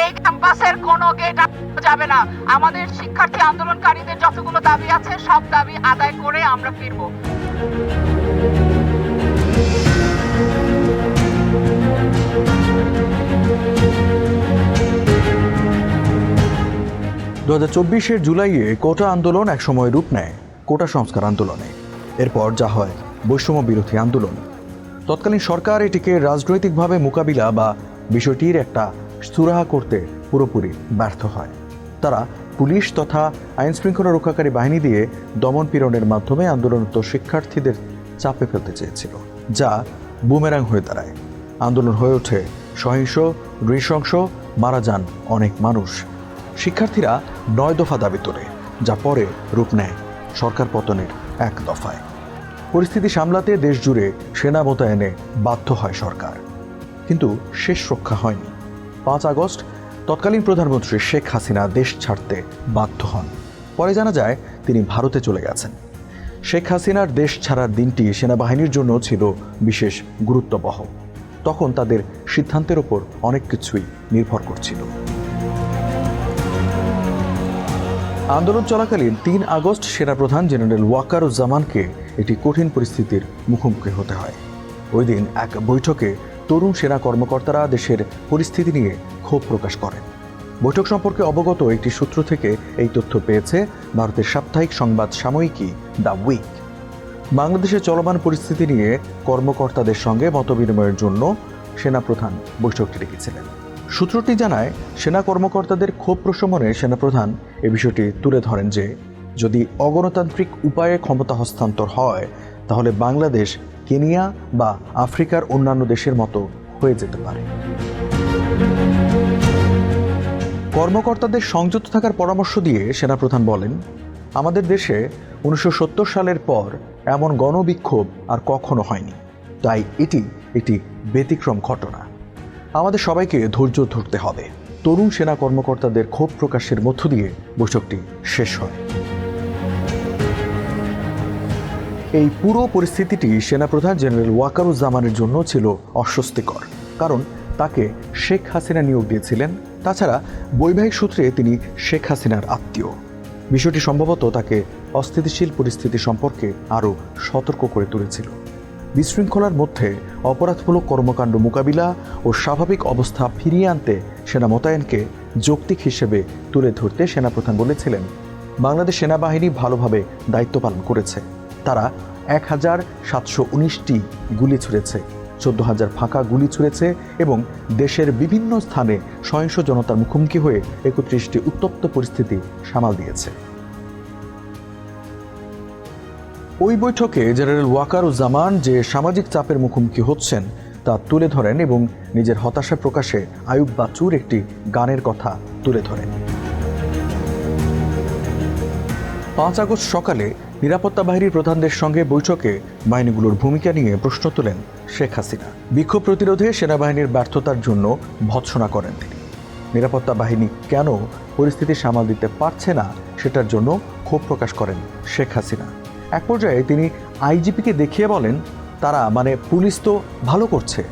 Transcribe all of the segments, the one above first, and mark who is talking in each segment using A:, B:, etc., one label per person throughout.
A: এই ক্যাম্পাসের কোনো গেট যাবে না। আমাদের শিক্ষার্থী আন্দোলনকারীদের যতগুলো দাবি আছে, সব দাবি আদায় করে আমরা ফিরবো।
B: দু হাজার চব্বিশের জুলাইয়ে কোটা আন্দোলন একসময় রূপ নেয়, কোটা সংস্কার আন্দোলনে। এরপর যা হয়, বৈষম্য বিরোধী আন্দোলন। তৎকালীন সরকার এটিকে রাজনৈতিকভাবে মোকাবিলা বা বিষয়টির একটা সুরাহা করতে পুরোপুরি ব্যর্থ হয়। তারা পুলিশ তথা আইন শৃঙ্খলা রক্ষাকারী বাহিনী দিয়ে দমন পীড়নের মাধ্যমে আন্দোলনরত শিক্ষার্থীদের চাপে ফেলতে চেয়েছিল, যা বুমেরাং হয়ে দাঁড়ায়। আন্দোলন হয়ে ওঠে সহিংস, নৃশংস, মারা যান অনেক মানুষ। শিক্ষার্থীরা নয় দফা দাবি তোলে, যা পরে রূপ নেয় সরকার পতনের এক দফায়। পরিস্থিতি সামলাতে দেশ জুড়ে সেনা মোতায়েনে বাধ্য হয় সরকার। কিন্তু শেষ রক্ষা হয়নি। পাঁচ আগস্ট, তৎকালীন প্রধানমন্ত্রী শেখ হাসিনা দেশ ছাড়তে বাধ্য হন। পরে জানা যায়, তিনি ভারতে চলে গেছেন। শেখ হাসিনার দেশ ছাড়ার দিনটি সেনাবাহিনীর জন্য ছিল বিশেষ গুরুত্ববহ। তখন তাদের সিদ্ধান্তের ওপর অনেক কিছুই নির্ভর করছিল। আন্দোলন চলাকালীন তিন আগস্ট সেনাপ্রধান জেনারেল ওয়াকারুজ্জামানকে একটি কঠিন পরিস্থিতির মুখোমুখি হতে হয়। ওই দিন এক বৈঠকে তরুণ সেনা কর্মকর্তারা দেশের পরিস্থিতি নিয়ে ক্ষোভ প্রকাশ করেন। বৈঠক সম্পর্কে অবগত একটি সূত্র থেকে এই তথ্য পেয়েছে ভারতের সাপ্তাহিক সংবাদ সাময়িকী দ্য উইক। বাংলাদেশের চলমান পরিস্থিতি নিয়ে কর্মকর্তাদের সঙ্গে মতবিনিময়ের জন্য সেনাপ্রধান বৈঠকটি ডেকেছিলেন সূত্রটি জানায়, সেনা কর্মকর্তাদের ক্ষোভ প্রশমনে সেনাপ্রধান এ বিষয়টি তুলে ধরেন যে, যদি অগণতান্ত্রিক উপায়ে ক্ষমতা হস্তান্তর হয় তাহলে বাংলাদেশ, কেনিয়া বা আফ্রিকার অন্যান্য দেশের মতো হয়ে যেতে পারে। কর্মকর্তাদের সংযত থাকার পরামর্শ দিয়ে সেনাপ্রধান বলেন, আমাদের দেশে উনিশশো সত্তর সালের পর এমন গণবিক্ষোভ আর কখনো হয়নি। তাই এটি একটি ব্যতিক্রম ঘটনা। আমাদের সবাইকে ধৈর্য ধরতে হবে। তরুণ সেনা কর্মকর্তাদের ক্ষোভ প্রকাশের মধ্য দিয়ে বৈঠকটি শেষ হয়। এই পুরো পরিস্থিতিটি সেনাপ্রধান জেনারেল ওয়াকারুজ্জামানের জন্য ছিল অস্বস্তিকর, কারণ তাকে শেখ হাসিনা নিয়োগ দিয়েছিলেন। তাছাড়া বৈবাহিক সূত্রে তিনি শেখ হাসিনার আত্মীয়। বিষয়টি সম্ভবত তাকে অস্থিতিশীল পরিস্থিতি সম্পর্কে আরও সতর্ক করে তুলেছিল। বিশৃঙ্খলার মধ্যে অপরাধমূলক কর্মকাণ্ড মোকাবিলা ও স্বাভাবিক অবস্থা ফিরিয়ে আনতে সেনা মোতায়েনকে যৌক্তিক হিসেবে তুলে ধরতে সেনাপ্রধান বলেছিলেন, বাংলাদেশ সেনাবাহিনী ভালোভাবে দায়িত্ব পালন করেছে। তারা এক হাজার সাতশো উনিশটি গুলি ছুড়েছে, চোদ্দ হাজার ফাঁকা গুলি ছুড়েছে এবং দেশের বিভিন্ন স্থানে সহিংস জনতার মুখোমুখি হয়ে একত্রিশটি উত্তপ্ত পরিস্থিতি সামাল দিয়েছে। ওই বৈঠকে জেনারেল ওয়াকারুজ্জামান যে সামাজিক চাপের মুখোমুখি হচ্ছেন তা তুলে ধরেন এবং নিজের হতাশা প্রকাশে আয়ুব বাচুর একটি গানের কথা তুলে ধরেন। পাঁচ আগস্ট সকালে নিরাপত্তা বাহিনীর প্রধানদের সঙ্গে বৈঠকে বাহিনীগুলোর ভূমিকা নিয়ে প্রশ্ন তোলেন শেখ হাসিনা। বিক্ষোভ প্রতিরোধে সেনাবাহিনীর ব্যর্থতার জন্য ভৎসনা করেন তিনি। নিরাপত্তা বাহিনী কেন পরিস্থিতি সামাল দিতে পারছে না সেটার জন্য ক্ষোভ প্রকাশ করেন শেখ হাসিনা। এক পর্যায়ে তিনি আইজিপিকে দেখিয়ে বলেন, তারা মানে পুলিশ তো ভালো করছে।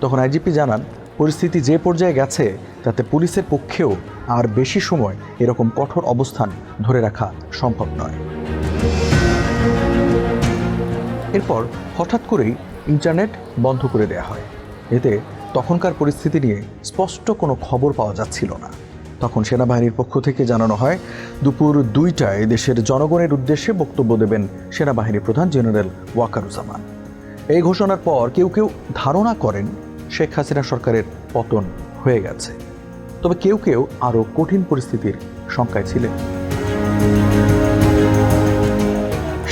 B: তখন আইজিপি জানান, পরিস্থিতি যে পর্যায়ে গেছে, তাতে পুলিশের পক্ষেও আর বেশি সময় এরকম কঠোর অবস্থান ধরে রাখা সম্ভব নয়। এরপর হঠাৎ করেই ইন্টারনেট বন্ধ করে দেয়া হয়। এতে তখনকার পরিস্থিতি নিয়ে স্পষ্ট কোনো খবর পাওয়া যাচ্ছিল না। তখন সেনাবাহিনীর পক্ষ থেকে জানানো হয়, দুপুর দুইটায় দেশের জনগণের উদ্দেশ্যে বক্তব্য দেবেন সেনাবাহিনী প্রধান জেনারেল ওয়াকারুজ্জামান। এই ঘোষণার পর কেউ কেউ ধারণা করেন শেখ হাসিনা সরকারের পতন হয়ে গেছে। তবে কেউ কেউ আরও কঠিন পরিস্থিতির শঙ্কায় ছিলেন।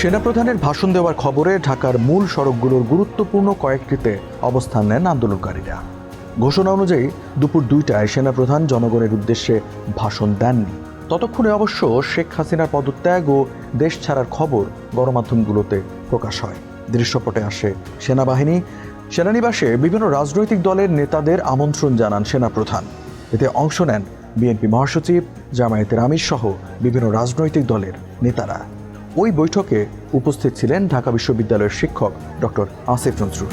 B: সেনাপ্রধানের ভাষণ দেওয়ার খবরে ঢাকার মূল সড়কগুলোর গুরুত্বপূর্ণ কয়েকটিতে অবস্থান নেন আন্দোলনকারীরা। ঘোষণা অনুযায়ী, দুপুর দুইটায় সেনাপ্রধান জনগণের উদ্দেশ্যে ভাষণ দেননি। ততক্ষণে অবশ্য শেখ হাসিনার পদত্যাগ ও দেশ ছাড়ার খবর গণমাধ্যমগুলোতে প্রকাশ হয়। দৃশ্যপটে আসে সেনাবাহিনী। সেনানিবাসে বিভিন্ন রাজনৈতিক দলের নেতাদের আমন্ত্রণ জানান সেনাপ্রধান। এতে অংশ নেন বিএনপি মহাসচিব জামায়াতের আমির সহ বিভিন্ন রাজনৈতিক দলের নেতারা। ওই বৈঠকে উপস্থিত ছিলেন ঢাকা বিশ্ববিদ্যালয়ের শিক্ষক ডক্টর আসিফ নজরুল।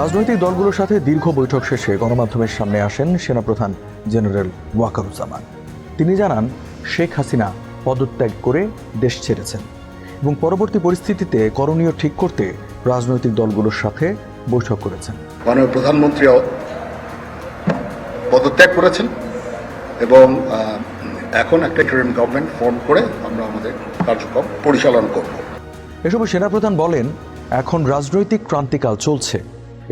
B: রাজনৈতিক দলগুলোর সাথে দীর্ঘ বৈঠক শেষে গণমাধ্যমের সামনে আসেন সেনাপ্রধান জেনারেল ওয়াকারুজ্জামান। তিনি জানান, শেখ হাসিনা পদত্যাগ করে দেশ ছেড়েছেন এবং পরবর্তী পরিস্থিতিতে করণীয় ঠিক করতে রাজনৈতিক দলগুলোর সাথে বৈঠক করেছেন।
C: মাননীয় প্রধানমন্ত্রীও পদত্যাগ করেছেন এবং এখন একটা ইন্টারিম গভর্নমেন্ট ফর্ম করে আমরা আমাদের কার্যক্রম পরিচালনা করব।
B: এ সময় সেনাপ্রধান বলেন, এখন রাজনৈতিক ক্রান্তিকাল চলছে।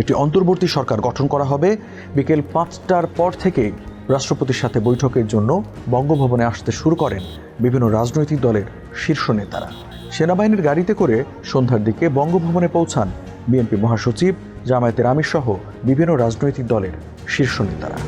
B: একটি অন্তর্বর্তী সরকার গঠন করা হবে। বিকেল পাঁচটার পর থেকেই রাষ্ট্রপতির সাথে বৈঠকের জন্য বঙ্গভবনে আসতে শুরু করেন বিভিন্ন রাজনৈতিক দলের শীর্ষ নেতারা। সেনাবাহিনীর গাড়িতে করে সন্ধ্যার দিকে বঙ্গভবনে পৌঁছান বিএনপি মহাসচিব জামায়াতের আমির সহ বিভিন্ন রাজনৈতিক দলের শীর্ষ নেতারা।